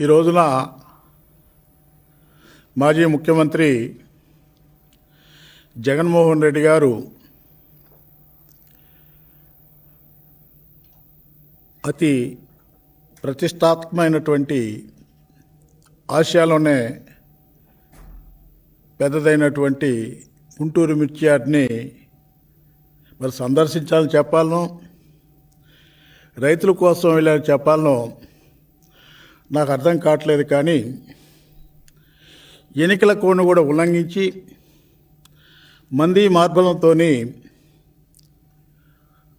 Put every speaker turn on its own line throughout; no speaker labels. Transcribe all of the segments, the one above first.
ఈ రోజున మాజీ ముఖ్యమంత్రి జగన్మోహన్ రెడ్డి గారు అతి ప్రతిష్టాత్మకమైనటువంటి ఆసియాలోనే పెద్దదైనటువంటి గుంటూరు మిర్చియార్డ్ని మరి సందర్శించాలని చెప్పాలను రైతుల కోసం వెళ్ళాలని చెప్పాలను నాకు అర్థం కావట్లేదు కానీ ఎన్నికల కోడ్ను కూడా ఉల్లంఘించి మంది మార్బలంతో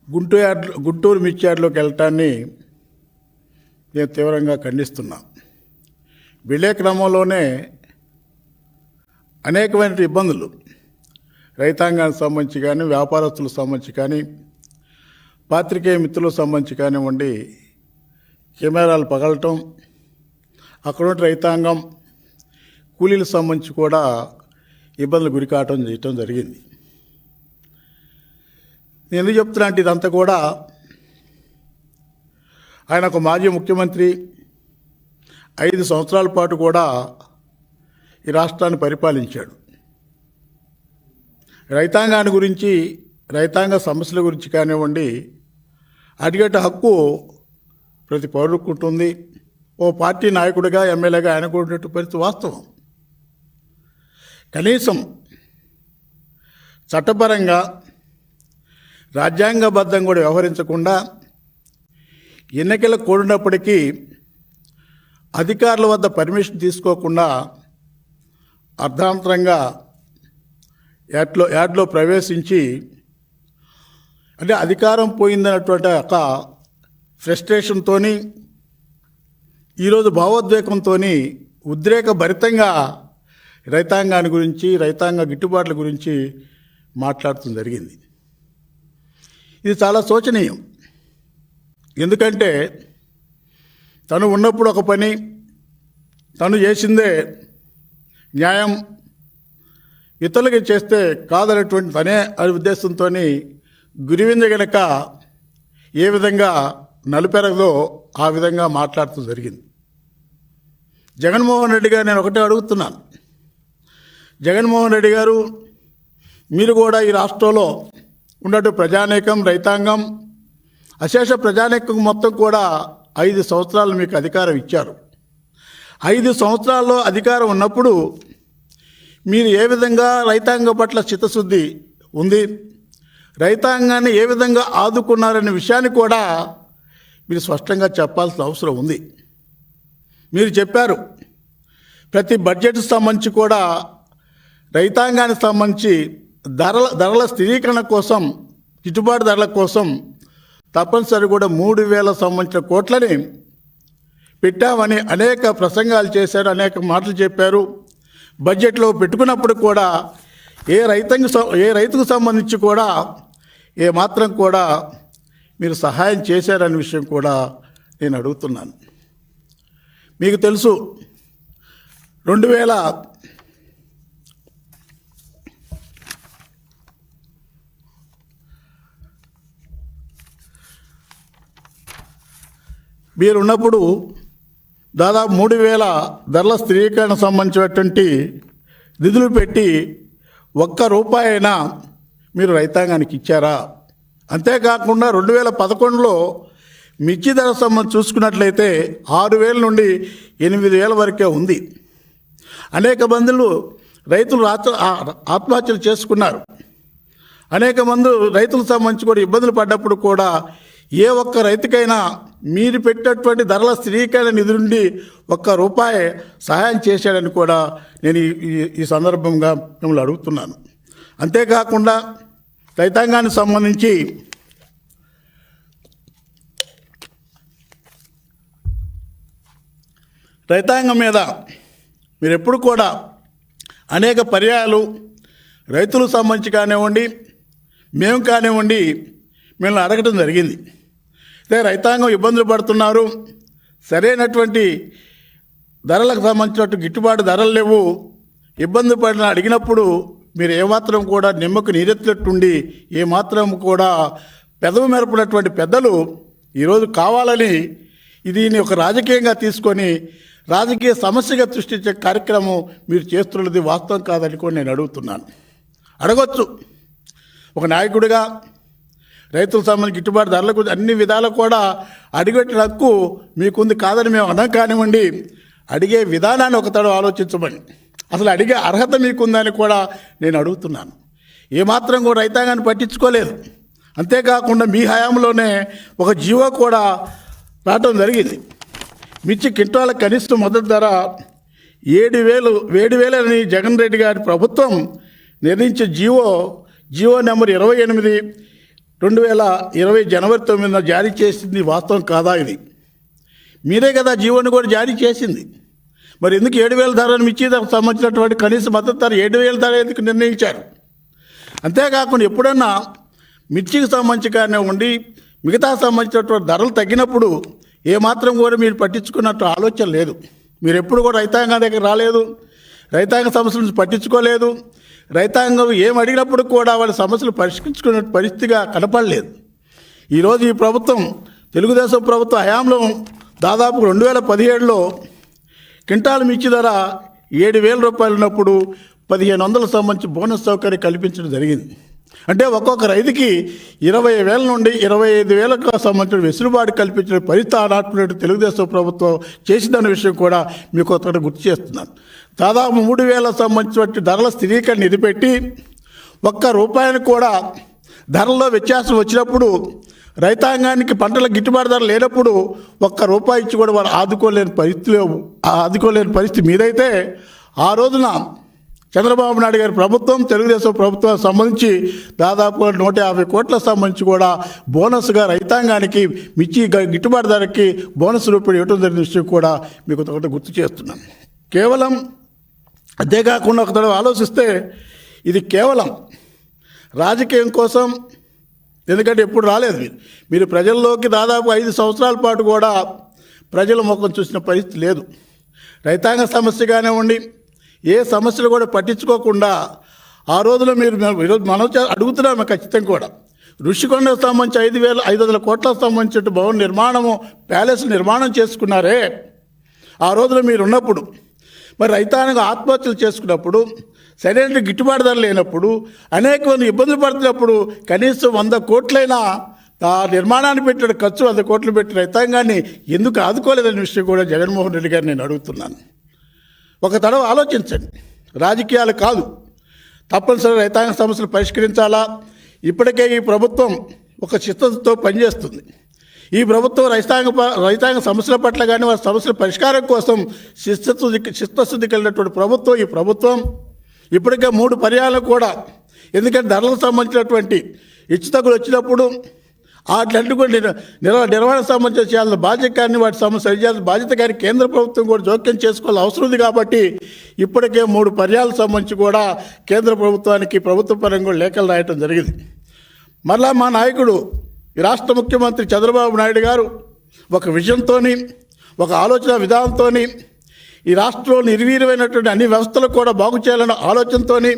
గుంటూరు యార్డ్ గుంటూరు మిర్చి వెళ్ళటాన్ని నేను తీవ్రంగా ఖండిస్తున్నా. వెళ్ళే క్రమంలోనే అనేకమైన ఇబ్బందులు. రైతాంగానికి సంబంధించి కానీ వ్యాపారస్తులకు సంబంధించి కానీ పాత్రికేయ మిత్రులకు సంబంధించి కానివ్వండి కెమెరాలు పగలటం అక్కడ ఉన్న రైతాంగం కూలీలకు సంబంధించి కూడా ఇబ్బందులు గురి కావటం చేయటం జరిగింది. నేను ఎందుకు చెప్తున్నా అంటే ఇదంతా కూడా ఆయన ఒక మాజీ ముఖ్యమంత్రి ఐదు సంవత్సరాల పాటు కూడా ఈ రాష్ట్రాన్ని పరిపాలించాడు. రైతాంగాన్ని గురించి రైతాంగ సమస్యల గురించి కానివ్వండి అడిగేట హక్కు ప్రతి పౌరుడికి ఉంటుంది. ఓ పార్టీ నాయకుడిగా ఎమ్మెల్యేగా ఆయన కూడా ఉన్నట్టు పరిస్థితి వాస్తవం. కనీసం చట్టపరంగా రాజ్యాంగబద్ధం కూడా వ్యవహరించకుండా ఎన్నికల కూడినప్పటికీ అధికారుల వద్ద పర్మిషన్ తీసుకోకుండా అర్ధాంతరంగా యాడ్లో యాడ్లో ప్రవేశించి అంటే అధికారం పోయిందన్నటువంటి ఒక ఫ్రస్ట్రేషన్తోని ఈరోజు భావోద్వేగంతో ఉద్రేక భరితంగా రైతాంగాన్ని గురించి రైతాంగ గిట్టుబాట్ల గురించి మాట్లాడటం జరిగింది. ఇది చాలా శోచనీయం. ఎందుకంటే తను ఉన్నప్పుడు ఒక పని తను చేసిందే న్యాయం ఇతరులకి చేస్తే కాదనేటువంటి తనే అనే ఉద్దేశంతో గురివింద గనక ఏ విధంగా నలుపెరగదో ఆ విధంగా మాట్లాడుతూ జరిగింది. జగన్మోహన్ రెడ్డి గారు నేను ఒకటే అడుగుతున్నాను. జగన్మోహన్ రెడ్డి గారు మీరు కూడా ఈ రాష్ట్రంలో ఉన్నట్టు ప్రజానేకం రైతాంగం అశేష ప్రజానేకం మొత్తం కూడా ఐదు సంవత్సరాలు మీకు అధికారం ఇచ్చారు. ఐదు సంవత్సరాల్లో అధికారం ఉన్నప్పుడు మీరు ఏ విధంగా రైతాంగం పట్ల చిత్తశుద్ధి ఉంది రైతాంగాన్ని ఏ విధంగా ఆదుకున్నారనే విషయాన్ని కూడా మీరు స్పష్టంగా చెప్పాల్సిన అవసరం ఉంది. మీరు చెప్పారు. ప్రతి బడ్జెట్ సంబంధించి కూడా రైతాంగానికి సంబంధించి ధరల ధరల స్థిరీకరణ కోసం గిట్టుబాటు ధరల కోసం తప్పనిసరి కూడా మూడు వేల సంబంధించిన కోట్లని పెట్టామని అనేక ప్రసంగాలు చేశారు అనేక మాటలు చెప్పారు. బడ్జెట్లో పెట్టుకున్నప్పుడు కూడా ఏ రైతంగి ఏ రైతుకు సంబంధించి కూడా ఏ మాత్రం కూడా మీరు సహాయం చేశారనే విషయం కూడా నేను అడుగుతున్నాను. మీకు తెలుసు. రెండు వేల మీరు ఉన్నప్పుడు దాదాపు మూడు వేల ధరల స్థిరీకరణ సంబంధించినటువంటి నిధులు పెట్టి ఒక్క రూపాయి అయినా మీరు రైతాంగానికి ఇచ్చారా? అంతేకాకుండా రెండు వేల పదకొండులో మిర్చి ధర సంబంధం చూసుకున్నట్లయితే ఆరు వేల నుండి ఎనిమిది వేల వరకే ఉంది. అనేక మందులు రైతులు ఆత్మహత్యలు చేసుకున్నారు. అనేక మంది రైతులకు సంబంధించి కూడా ఇబ్బందులు పడ్డప్పుడు కూడా ఏ ఒక్క రైతుకైనా మీరు పెట్టినటువంటి ధరల స్థిరీకరణ నిధి నుండి ఒక్క రూపాయి సహాయం చేశాడని కూడా నేను ఈ సందర్భంగా మిమ్మల్ని అడుగుతున్నాను. అంతేకాకుండా రైతాంగానికి సంబంధించి రైతాంగం మీద మీరు ఎప్పుడు కూడా అనేక పర్యాయాలు రైతులకు సంబంధించి కానివ్వండి మేము కానివ్వండి మిమ్మల్ని అడగటం జరిగింది. అదే రైతాంగం ఇబ్బందులు పడుతున్నారు. సరైనటువంటి ధరలకు సంబంధించినట్టు గిట్టుబాటు ధరలు లేవు. ఇబ్బంది పడిన అడిగినప్పుడు మీరు ఏమాత్రం కూడా నిమ్మకు నీరెత్తినట్టుండి ఏమాత్రం కూడా పెదవి మెరపనటువంటి పెద్దలు ఈరోజు కావాలని దీన్ని ఒక రాజకీయంగా తీసుకొని రాజకీయ సమస్యగా సృష్టించే కార్యక్రమం మీరు చేస్తున్నది వాస్తవం కాదని కూడా నేను అడుగుతున్నాను. అడగొచ్చు. ఒక నాయకుడిగా రైతులకు సంబంధించి గిట్టుబాటు ధరలకు అన్ని విధాలు కూడా అడిగేట హక్కు మీకుంది కాదని మేము అనం కానివ్వండి. అడిగే విధానాన్ని ఒకతడు ఆలోచించమని. అసలు అడిగే అర్హత మీకుందని కూడా నేను అడుగుతున్నాను. ఏమాత్రం కూడా రైతాంగాన్ని పట్టించుకోలేదు. అంతేకాకుండా మీ హయాంలోనే ఒక జీవో కూడా రావటం జరిగింది. మిర్చి కింటాల కనిష్ట మద్దతు ధర ఏడు వేలు ఏడు వేలని జగన్ రెడ్డి గారి ప్రభుత్వం నిర్ణయించే జీవో జీవో నెంబర్ ఇరవై ఎనిమిది రెండు వేల ఇరవై జనవరి తొమ్మిదిన జారీ చేసింది వాస్తవం కాదా ఇది? మీరే కదా జీవోని కూడా జారీ చేసింది. మరి ఎందుకు ఏడు వేల ధరను మిర్చి సంబంధించినటువంటి కనీస మద్దతు ధర ఏడు వేల ధర ఎందుకు నిర్ణయించారు? అంతేకాకుండా ఎప్పుడన్నా మిర్చికి సంబంధించి కానివ్వండి ఉండి మిగతా సంబంధించినటువంటి ధరలు తగ్గినప్పుడు ఏమాత్రం కూడా మీరు పట్టించుకున్నట్టు ఆలోచన లేదు. మీరు ఎప్పుడు కూడా రైతాంగం దగ్గర రాలేదు. రైతాంగ సమస్యల నుంచి పట్టించుకోలేదు. రైతాంగం ఏం అడిగినప్పుడు కూడా వాళ్ళ సమస్యలు పరిష్కరించుకునే పరిస్థితిగా కనపడలేదు. ఈరోజు ఈ ప్రభుత్వం తెలుగుదేశం ప్రభుత్వ హయాంలో దాదాపు రెండు వేల పదిహేడులో క్వింటాల్ మిర్చి ధర ఏడు వేల రూపాయలు ఉన్నప్పుడు పదిహేను వందల సంబంధించి బోనస్ సౌకర్యం కల్పించడం జరిగింది. అంటే ఒక్కొక్క రైతుకి ఇరవై వేల నుండి ఇరవై ఐదు వేలకు సంబంధించిన వెసులుబాటు కల్పించిన పరిస్థితి తెలుగుదేశం ప్రభుత్వం చేసిందన్న విషయం కూడా మీకు ఒకటి గుర్తు చేస్తున్నాను. దాదాపు మూడు వేల సంబంధించిన ధరల స్థిరీకరణ ఇది ఒక్క రూపాయిని కూడా ధరల్లో వ్యత్యాసం వచ్చినప్పుడు రైతాంగానికి పంటల గిట్టుబాటు ధర లేనప్పుడు ఒక్క రూపాయి ఇచ్చి కూడా వాళ్ళు ఆదుకోలేని పరిస్థితి ఆదుకోలేని పరిస్థితి మీదైతే ఆ రోజున చంద్రబాబు నాయుడు గారి ప్రభుత్వం తెలుగుదేశం ప్రభుత్వం సంబంధించి దాదాపు నూట యాభై కోట్ల సంబంధించి కూడా బోనస్గా రైతాంగానికి మిర్చి గిట్టుబాటు ధరకి బోనస్ రూపాయలు ఇవ్వడం జరిగిన విషయం కూడా మీకు ఒకటి గుర్తు చేస్తున్నాను. కేవలం అంతేకాకుండా ఒక తడవ ఆలోచిస్తే ఇది కేవలం రాజకీయం కోసం ఎందుకంటే ఎప్పుడు రాలేదు మీరు. మీరు ప్రజల్లోకి దాదాపు ఐదు సంవత్సరాల పాటు కూడా ప్రజల ముఖం చూసిన పరిస్థితి లేదు. రైతాంగ సమస్య కానివ్వండి ఏ సమస్యలు కూడా పట్టించుకోకుండా ఆ రోజున మీరు ఈరోజు మనం అడుగుతున్నాము ఖచ్చితంగా కూడా. ఋషికొండకు సంబంధించి ఐదు వేల ఐదు వందల కోట్లకు సంబంధించిన భవన నిర్మాణము ప్యాలెస్ నిర్మాణం చేసుకున్నారే. ఆ రోజున మీరు ఉన్నప్పుడు మరి రైతాంగం ఆత్మహత్యలు చేసుకున్నప్పుడు సరైన గిట్టుబాటు ధర లేనప్పుడు అనేక మంది ఇబ్బందులు పడుతున్నప్పుడు కనీసం వంద కోట్లైనా ఆ నిర్మాణాన్ని పెట్టిన ఖర్చు వంద కోట్లు పెట్టి రైతాంగాన్ని ఎందుకు ఆదుకోలేదనే విషయం కూడా జగన్మోహన్ రెడ్డి గారు నేను అడుగుతున్నాను. ఒక తడవ ఆలోచించండి. రాజకీయాలు కాదు. తప్పనిసరి రైతాంగ సమస్యలు పరిష్కరించాలా? ఇప్పటికే ఈ ప్రభుత్వం ఒక చిత్తతో పనిచేస్తుంది. ఈ ప్రభుత్వం రైతాంగ ప- రైతాంగ సమస్యల పట్ల కానీ వారి సమస్యల పరిష్కారం కోసం చిత్తశుద్ధి చిత్తశుద్ధి కలిగినటువంటి ప్రభుత్వం ఈ ప్రభుత్వం. ఇప్పటికే మూడు పర్యాలు కూడా. ఎందుకంటే ధరలకు సంబంధించినటువంటి హెచ్చుతగ్గులు వచ్చినప్పుడు వాటిలంటూ కూడా నిర్ నిర్వ నిర్వహణ సంబంధించిన చేయాల్సిన బాధ్యత కానీ వాటి సమస్య సరిచేయాల్సిన బాధ్యత కానీ కేంద్ర ప్రభుత్వం కూడా జోక్యం చేసుకోవాల్సిన అవసరం ఉంది కాబట్టి ఇప్పటికే మూడు పర్యాలకు సంబంధించి కూడా కేంద్ర ప్రభుత్వానికి ప్రభుత్వ పరంగా కూడా లేఖలు రాయటం జరిగింది. మరలా మా నాయకుడు ఈ రాష్ట్ర ముఖ్యమంత్రి చంద్రబాబు నాయుడు గారు ఒక విజన్తో ఒక ఆలోచన విధానంతోని ఈ రాష్ట్రంలో నిర్వీర్యమైనటువంటి అన్ని వ్యవస్థలు కూడా బాగు చేయాలన్న ఆలోచనతోని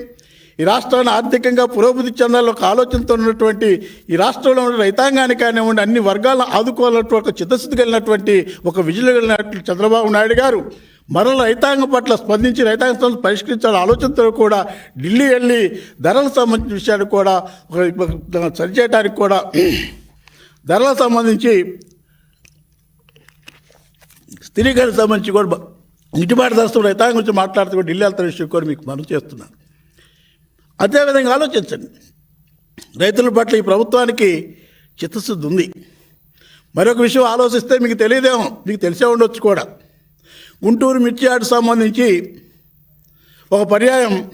ఈ రాష్ట్రాన్ని ఆర్థికంగా పురోభివృద్ధి చెందాలని ఒక ఆలోచనతో ఉన్నటువంటి ఈ రాష్ట్రంలో ఉన్న రైతాంగానికి కానివ్వండి అన్ని వర్గాలను ఆదుకోవాలన్నటువంటి ఒక చిత్తశుద్ధి కలిగినటువంటి ఒక విజులు కలిగినటువంటి చంద్రబాబు నాయుడు గారు మరల రైతాంగం పట్ల స్పందించి రైతాంగ సమస్యలు పరిష్కరించాలని ఆలోచనతో కూడా ఢిల్లీ వెళ్ళి ధరలకు సంబంధించిన విషయాన్ని కూడా ఒక సరిచేయడానికి కూడా ధరలకు సంబంధించి స్థిరీకరణ సంబంధించి కూడా ఇంటిపాటు గిట్టుబాటు రైతాంగం గురించి మాట్లాడుతూ కూడా ఢిల్లీ వెళ్తున్న విషయం కూడా మీకు మనం చేస్తున్నాను. అదేవిధంగా ఆలోచించండి. రైతుల పట్ల ఈ ప్రభుత్వానికి చిత్తశుద్ధి ఉంది. మరొక విషయం ఆలోచిస్తే మీకు తెలియదేమో మీకు తెలిసే ఉండొచ్చు కూడా. గుంటూరు మిర్చి ఆట సంబంధించి ఒక పర్యాయం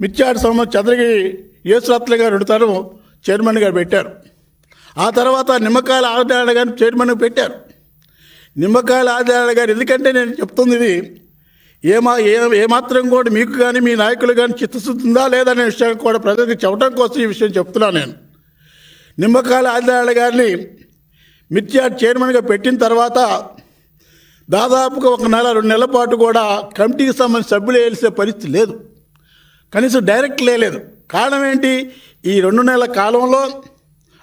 మిర్చి ఆట సంబంధించి చంద్రగిరి యేసురత్న గారు వండుతారు చైర్మన్ గారు పెట్టారు. ఆ తర్వాత నిమ్మకాయల ఆదాయాల గారు చైర్మన్గా పెట్టారు. నిమ్మకాయల ఆదాయాల గారు ఎందుకంటే నేను చెప్తుంది ఇది ఏమా ఏ ఏమాత్రం కూడా మీకు కానీ మీ నాయకులు కానీ చిత్తశుద్ధి లేదనే విషయాన్ని కూడా ప్రజలకు చెప్పడం కోసం ఈ విషయం చెప్తున్నాను నేను. నిమ్మకాయల ఆదాయాల గారిని మిర్చి చైర్మన్గా పెట్టిన తర్వాత దాదాపుగా ఒక నెల రెండు నెలల పాటు కూడా కమిటీకి సంబంధించిన సభ్యులు వేసే పరిస్థితి లేదు. కనీసం డైరెక్ట్ లేదు కారణం ఏంటి? ఈ రెండు నెలల కాలంలో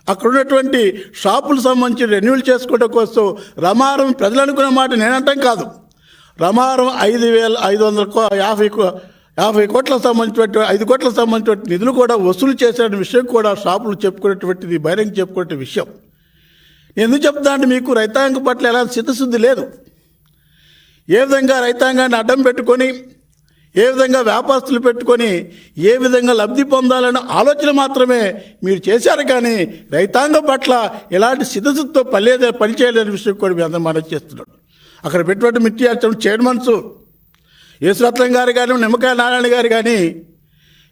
అక్కడ ఉన్నటువంటి షాపులు సంబంధించి రెన్యూల్ చేసుకోవడం కోసం రమారం ప్రజలు అనుకున్న మాట నేనంటాం కాదు. రమారం ఐదు వేల ఐదు వందల కో యాభై కో- యాభై కోట్ల సంబంధించినటువంటి ఐదు కోట్ల సంబంధించిన నిధులు కూడా వసూలు చేసిన విషయం కూడా షాపులు చెప్పుకునేటువంటిది బహిరంగ చెప్పుకునే విషయం. నేను ఎందుకు చెప్తానంటే మీకు రైతాంగం పట్ల ఎలాంటి సిద్ధశుద్ధి లేదు. ఏ విధంగా రైతాంగాన్ని అడ్డం పెట్టుకొని ఏ విధంగా వ్యాపారస్తులు పెట్టుకొని ఏ విధంగా లబ్ధి పొందాలన్న ఆలోచన మాత్రమే మీరు చేశారు కానీ రైతాంగం పట్ల ఎలాంటి సిద్ధశుద్ధితో పనిలేదు పనిచేయలేని విషయం కూడా మీ అందరం మనం చేస్తున్నాడు అక్కడ పెట్టుబడి మిర్చి అర్చన చైర్మన్స్ యేసురత్నం గారు కానీ నిమ్మకాయ నారాయణ గారు కానీ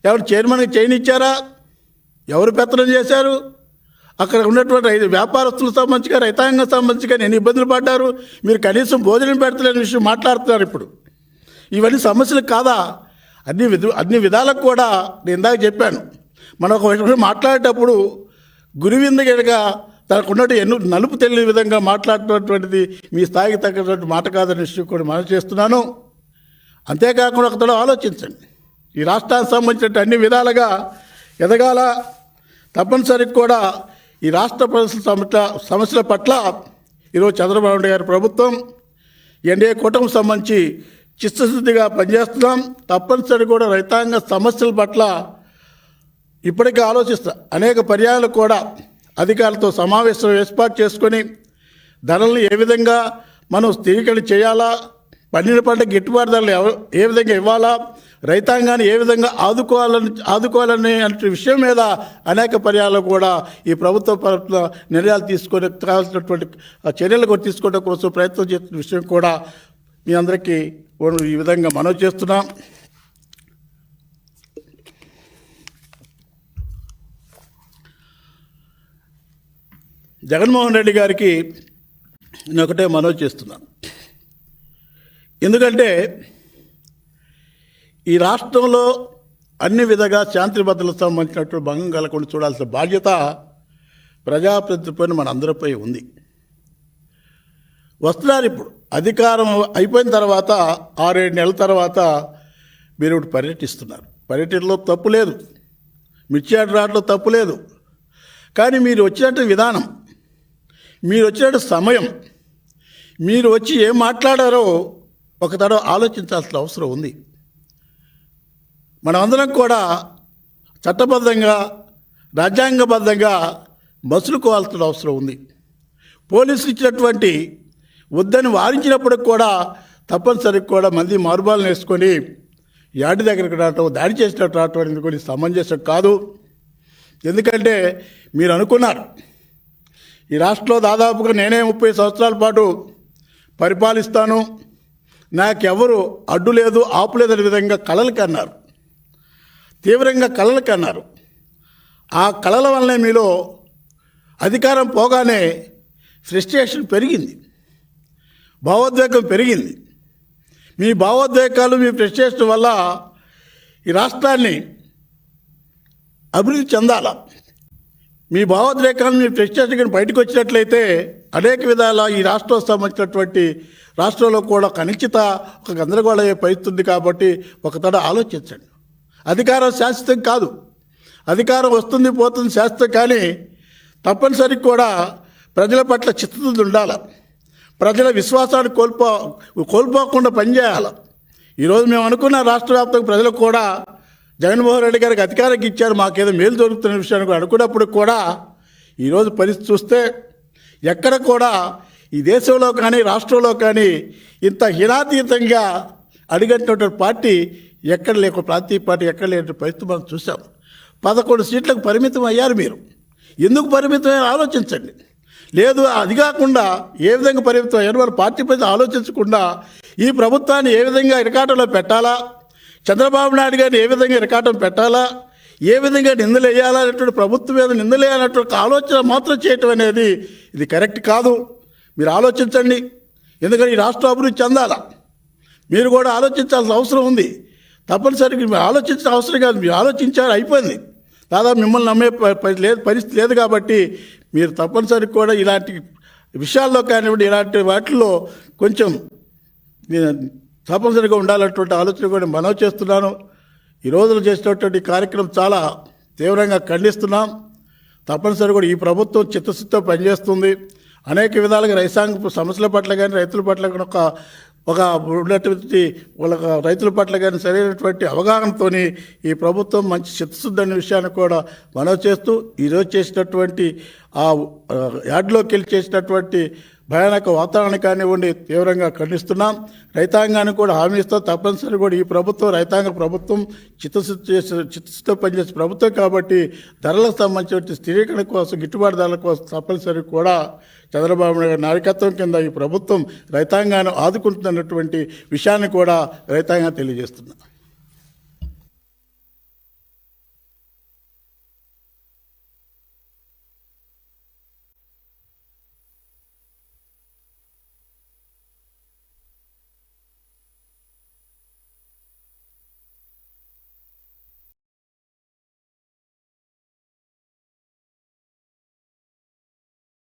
ఎవరు చైర్మన్కి చేయనిచ్చారా? ఎవరు పెత్తనం చేశారు? అక్కడ ఉన్నటువంటి ఐదు వ్యాపారస్తులకు సంబంధించి రైతాంగం సంబంధించి నేను ఎన్ని ఇబ్బందులు పడ్డారు? మీరు కనీసం భోజనం పెడతలేని విషయం మాట్లాడుతున్నారు ఇప్పుడు. ఇవన్నీ సమస్యలు కాదా? అన్ని విధ అన్ని విధాలకు కూడా నేను ఇందాక చెప్పాను. మనం ఒక మాట్లాడేటప్పుడు గురువిందగా తనకున్నట్టు ఎన్నో నలుపు తెలియని విధంగా మాట్లాడుతున్నటువంటిది మీ స్థాయికి తగ్గటువంటి మాట కాదని విషయం కూడా మనం చేస్తున్నాను. అంతేకాకుండా ఒకతడు ఆలోచించండి. ఈ రాష్ట్రానికి సంబంధించిన అన్ని విధాలుగా ఎదగాల. తప్పనిసరిగా కూడా ఈ రాష్ట్ర ప్రజల సమస్య సమస్యల పట్ల ఈరోజు చంద్రబాబు నాయుడు గారి ప్రభుత్వం ఎన్డీఏ కూటమికి సంబంధించి చిత్తశుద్ధిగా పనిచేస్తున్నాం. తప్పనిసరి కూడా రైతాంగ సమస్యల పట్ల ఇప్పటికే ఆలోచిస్తా. అనేక పర్యాయాలు కూడా అధికారులతో సమావేశం ఏర్పాటు చేసుకొని ధరలను ఏ విధంగా మనం స్థిరీకరణ చేయాలా పండిన పంట గిట్టుబాటు ధరలు ఏ విధంగా ఇవ్వాలా రైతాంగాన్ని ఏ విధంగా ఆదుకోవాలని ఆదుకోవాలనే అనే విషయం మీద అనేక పర్యాలు కూడా ఈ ప్రభుత్వ పట్ల నిర్ణయాలు తీసుకొని కావాల్సినటువంటి ఆ చర్యలు కూడా తీసుకోవడం కోసం ప్రయత్నం చేస్తున్న విషయం కూడా మీ అందరికీ ఈ విధంగా మనవి చేస్తున్నాం. జగన్మోహన్ రెడ్డి గారికి నేను ఒకటే మనవి చేస్తున్నాను. ఎందుకంటే ఈ రాష్ట్రంలో అన్ని విధంగా శాంతి భద్రతలకు సంబంధించినటువంటి భంగం కలగకుండా చూడాల్సిన బాధ్యత ప్రజాప్రతిపైన మన అందరిపై ఉంది. వస్తున్నారు ఇప్పుడు. అధికారం అయిపోయిన తర్వాత ఆరేడు నెలల తర్వాత మీరు ఇప్పుడు పర్యటిస్తున్నారు. పర్యటనలో తప్పు లేదు. మిర్చి రావడంలో తప్పు లేదు. కానీ మీరు వచ్చినట్టు విధానం మీరు వచ్చినట్టు సమయం. మీరు వచ్చి ఏం మాట్లాడారో ఒక తడ ఆలోచించాల్సిన అవసరం ఉంది. మనమందరం కూడా చట్టబద్ధంగా రాజ్యాంగబద్ధంగా మసులుకోవాల్సిన అవసరం ఉంది. పోలీసులు ఇచ్చినటువంటి వద్దని వారించినప్పటికి కూడా తప్పనిసరిగా కూడా మంది మారుబాలను వేసుకొని యాడి దగ్గరికి రావటం దాడి చేసినట్టు రావటం అనేది కూడా సమంజసం కాదు. ఎందుకంటే మీరు అనుకున్నారు ఈ రాష్ట్రంలో దాదాపుగా నేనే ముప్పై సంవత్సరాల పాటు పరిపాలిస్తాను. నాకెవరు అడ్డు లేదు ఆపు లేదనే విధంగా కళలు కన్నారు. తీవ్రంగా కళలు కన్నారు. ఆ కళల వల్లనే మీలో అధికారం పోగానే ఫ్రస్ట్రేషన్ పెరిగింది. భావోద్వేగం పెరిగింది. మీ భావోద్వేగాలు మీ ఫ్రస్ట్రేషన్ వల్ల ఈ రాష్ట్రాన్ని అభివృద్ధి చెందాలా? మీ భావోద్రేకాలను టెస్ట్ ఫ్రస్ట్రేషన్ బయటకు వచ్చినట్లయితే అనేక విధాల ఈ రాష్ట్రం సంబంధించినటువంటి రాష్ట్రంలో కూడా ఒక ఒక గందరగోళం అయ్యే కాబట్టి ఒక తడ ఆలోచించండి. అధికారం శాశ్వతం కాదు. అధికారం వస్తుంది పోతుంది శాశ్వతం కానీ తప్పనిసరి కూడా ప్రజల పట్ల చిత్తశుద్ధి ఉండాలి. ప్రజల విశ్వాసాన్ని కోల్పో కోల్పోకుండా పనిచేయాలి. ఈరోజు మేము అనుకున్న రాష్ట్ర వ్యాప్తంగా ప్రజలకు కూడా జగన్మోహన్ రెడ్డి గారికి అధికారికి ఇచ్చారు మాకేదో మేలు జరుగుతున్న విషయాన్ని కూడా అనుకున్నప్పుడు కూడా ఈరోజు పరిస్థితి చూస్తే ఎక్కడ కూడా ఈ దేశంలో కానీ రాష్ట్రంలో కానీ ఇంత హీనాతీతంగా అడిగట్టినటువంటి పార్టీ ఎక్కడ లేక ప్రాంతీయ పార్టీ ఎక్కడ లేని పరిస్థితి మనం చూసాం. పదకొండు సీట్లకు పరిమితం అయ్యారు మీరు. ఎందుకు పరిమితం ఆలోచించండి. లేదు అది కాకుండా ఏ విధంగా పరిమితం అయ్యారు వారు పార్టీ పైన ఆలోచించకుండా ఈ ప్రభుత్వాన్ని ఏ విధంగా ఇరకాటంలో పెట్టాలా? చంద్రబాబు నాయుడు గారిని ఏ విధంగా రికార్డం పెట్టాలా? ఏ విధంగా నిందలు వేయాలా అనేటువంటి ప్రభుత్వం మీద నిందలు వేయాలన్నటువంటి ఆలోచన మాత్రం చేయటం అనేది ఇది కరెక్ట్ కాదు. మీరు ఆలోచించండి. ఎందుకంటే ఈ రాష్ట్ర అభివృద్ధి చెందాలా? మీరు కూడా ఆలోచించాల్సిన అవసరం ఉంది. తప్పనిసరిగా మీరు ఆలోచించిన అవసరం కాదు. మీరు ఆలోచించారు అయిపోయింది. దాదాపు మిమ్మల్ని నమ్మే లేదు పరిస్థితి లేదు కాబట్టి మీరు తప్పనిసరి కూడా ఇలాంటి విషయాల్లో కానివ్వండి ఇలాంటి వాటిల్లో కొంచెం తప్పనిసరిగా ఉండాలన్నటువంటి ఆలోచన కూడా మనం చేస్తున్నాను. ఈ రోజులు చేసినటువంటి కార్యక్రమం చాలా తీవ్రంగా ఖండిస్తున్నాం. తప్పనిసరి కూడా ఈ ప్రభుత్వం చిత్తశుద్ధితో పనిచేస్తుంది. అనేక విధాలుగా రైతాంగ సమస్యల పట్ల కానీ రైతుల పట్ల కానీ ఒక ఒక ఉన్నటువంటి వాళ్ళ రైతుల పట్ల కానీ సరైనటువంటి అవగాహనతోని ఈ ప్రభుత్వం మంచి చిత్తశుద్ధి అనే విషయాన్ని కూడా మనవి చేస్తూ ఈరోజు చేసినటువంటి ఆ ఆ, యార్డ్లోకి వెళ్ళి చేసినటువంటి భయానక వాతావరణం కానివ్వండి తీవ్రంగా ఖండిస్తున్నాం. రైతాంగానికి కూడా హామీ ఇస్తూ. తప్పనిసరి కూడా ఈ ప్రభుత్వం రైతాంగ ప్రభుత్వం చిత్తశుద్ధి చేసే చిత్తశుద్ధితో పనిచేసే ప్రభుత్వం కాబట్టి ధరలకు సంబంధించిన స్థిరీకరణ కోసం గిట్టుబాటు ధరల కోసం తప్పనిసరి కూడా చంద్రబాబు నాయుడు గారి నాయకత్వం కింద ఈ ప్రభుత్వం రైతాంగాన్ని ఆదుకుంటున్నటువంటి విషయాన్ని కూడా రైతాంగం తెలియజేస్తున్నాం